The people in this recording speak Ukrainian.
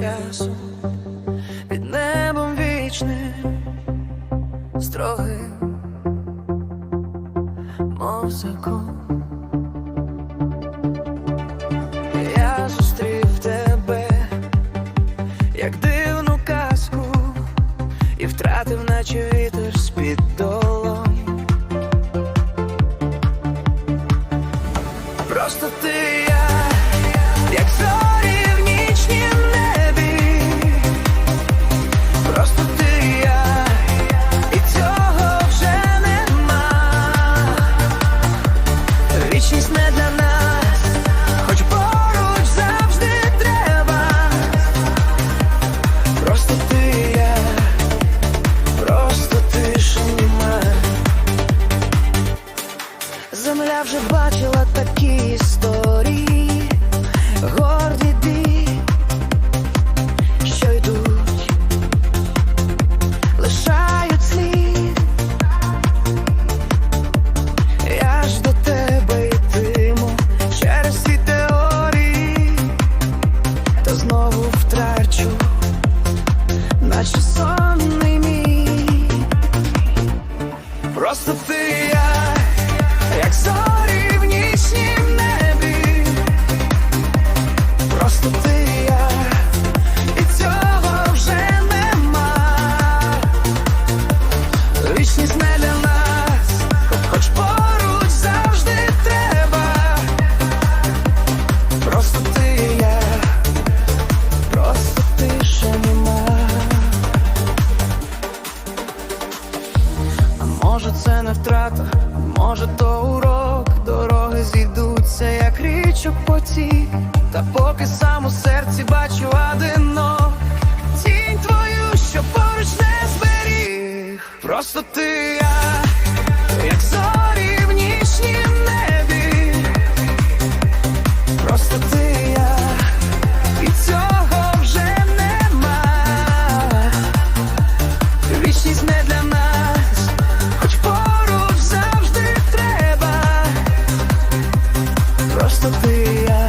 часом під небом вічним, строгим, мов закон. Я зустрів тебе, як дивну казку, і втратив, наче вітер з-під долонь. Просто ти я, як зорі небі. Просто ти я, і цього вже нема. Вічність не для нас, хоч поруч завжди треба. Просто ти я, просто тиша нема. Земля вже бачила такі історії, горді ді, що йдуть, лишають слід. Я ж до тебе йтиму через ці теорії, та знову втрачу, наче сонний. Просто ти може це не втрата, може то урок, дороги зійдуться, як річок потік та поки сам у серці бачу одино Тінь твою, що поруч не зберіг, просто ти я, як зорі небі, просто ти я, і цього вже нема, вічність не для нас, хоч поруч завжди треба, просто ти я.